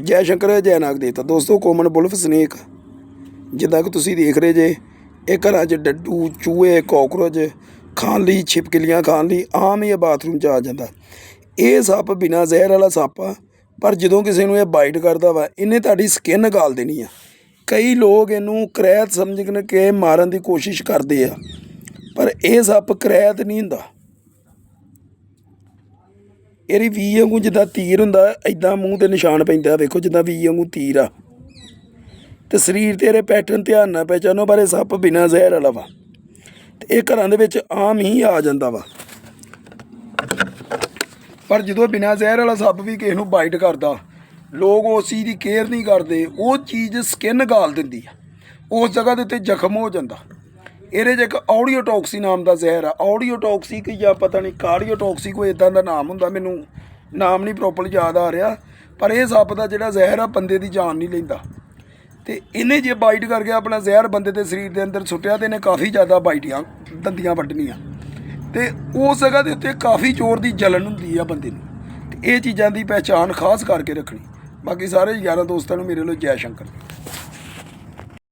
ਜੈ ਸ਼ੰਕਰ, ਜੈ ਨਾਗ ਦੇਵਤਾ ਦੋਸਤੋ ਕੋਮਨ ਬੁਲਫ ਸਨੇਕ ਜਿੱਦਾਂ ਕਿ ਤੁਸੀਂ ਦੇਖ ਰਹੇ ਜੇ, ਇਹ ਘਰਾਂ 'ਚ ਡੱਡੂ, ਚੂਹੇ ਕਾਕਰੋਚ ਖਾਣ ਲਈ, ਛਿਪਕਲੀਆਂ ਖਾਣ ਲਈ ਆਮ ਹੀ ਇਹ ਬਾਥਰੂਮ 'ਚ ਆ ਜਾਂਦਾ। ਇਹ ਸੱਪ ਬਿਨਾਂ ਜ਼ਹਿਰ ਵਾਲਾ ਸੱਪ ਆ, ਪਰ ਜਦੋਂ ਕਿਸੇ ਨੂੰ ਇਹ ਬਾਈਟ ਕਰਦਾ ਵਾ, ਇਹਨੇ ਤੁਹਾਡੀ ਸਕਿਨ ਗਾਲ ਦੇਣੀ ਆ। ਕਈ ਲੋਕ ਇਹਨੂੰ ਕਰੈਤ ਸਮਝ ਕੇ ਮਾਰਨ ਦੀ ਕੋਸ਼ਿਸ਼ ਕਰਦੇ ਆ, ਪਰ ਇਹ ਸੱਪ ਕਰੈਤ ਨਹੀਂ ਹੁੰਦਾ। ਇਹਦੀ ਵੀ ਵਾਂਗੂ ਜਿੱਦਾਂ ਤੀਰ ਹੁੰਦਾ ਐਦਾਂ ਮੂੰਹ ਤੇ ਨਿਸ਼ਾਨ ਪੈਂਦਾ ਵੇਖੋ ਜਿੱਦਾਂ ਵੀ ਵਾਂਗੂ ਤੀਰ ਆ। ਤੇ ਸਰੀਰ ਤੇ ਇਹਦੇ ਪੈਟਰਨ ਧਿਆਨ ਨਾਲ ਪਹਿਚਾਨੋ ਪਰ ਇਹ ਸੱਪ ਬਿਨਾਂ ਜ਼ਹਿਰ ਵਾਲਾ ਵਾ। ਤੇ ਇਹ ਘਰਾਂ ਦੇ ਵਿੱਚ ਆਮ ਹੀ ਆ ਜਾਂਦਾ ਵਾ। ਪਰ ਜਦੋਂ ਬਿਨਾਂ ਜ਼ਹਿਰ ਵਾਲਾ ਸੱਪ ਵੀ ਕਿਸੇ ਨੂੰ ਬਾਈਟ ਕਰਦਾ, ਲੋਕ ਉਸ ਚੀਜ਼ ਦੀ ਕੇਅਰ ਨਹੀਂ ਕਰਦੇ, ਉਹ ਚੀਜ਼ ਸਕਿਨ ਗਾਲ ਦਿੰਦੀ ਆ। ਉਸ ਜਗ੍ਹਾ ਦੇ ਉੱਤੇ ਜ਼ਖਮ ਹੋ ਜਾਂਦਾ। ਇਹਦੇ 'ਚ ਇੱਕ ਆਡੀਓਟੌਕਸੀ ਨਾਮ ਦਾ ਜ਼ਹਿਰ ਆ। ਆਡੀਓਟੌਕਸਿਕ ਜਾਂ ਪਤਾ ਨਹੀਂ ਕਾਰਡੀਓਟੌਕਸੀ ਕੋਈ ਇਦਾਂ ਦਾ ਨਾਮ ਹੁੰਦਾ, ਮੈਨੂੰ ਨਾਮ ਨਹੀਂ ਪ੍ਰੋਪਰ ਯਾਦ ਆ ਰਿਹਾ, ਪਰ ਇਹ ਸੱਪ ਦਾ ਜਿਹੜਾ ਜ਼ਹਿਰ ਆ, ਬੰਦੇ ਦੀ ਜਾਨ ਨਹੀਂ ਲੈਂਦਾ। ਤੇ ਇਹਨੇ ਜੇ ਬਾਈਟ ਕਰਕੇ ਆਪਣਾ ਜ਼ਹਿਰ ਬੰਦੇ ਦੇ ਸਰੀਰ ਦੇ ਅੰਦਰ ਸੁੱਟਿਆ, ਤੇ ਇਹਨੇ ਕਾਫੀ ਜ਼ਿਆਦਾ ਬਾਈਟੀਆਂ ਦੰਦੀਆਂ ਵੱਢਣੀਆਂ। ਤੇ ਉਸ ਜਗ੍ਹਾ ਦੇ ਉੱਤੇ ਕਾਫੀ ਜ਼ੋਰ ਦੀ ਜਲਨ ਹੁੰਦੀ ਆ ਬੰਦੇ ਨੂੰ। ਤੇ ਇਹ ਚੀਜ਼ਾਂ ਦੀ ਪਹਿਚਾਣ ਖਾਸ ਕਰਕੇ ਰੱਖਣੀ। ਬਾਕੀ ਸਾਰੇ ਯਾਰਾਂ ਦੋਸਤਾਂ ਨੂੰ ਮੇਰੇ ਲਈ ਜੈ ਸ਼ੰਕਰ।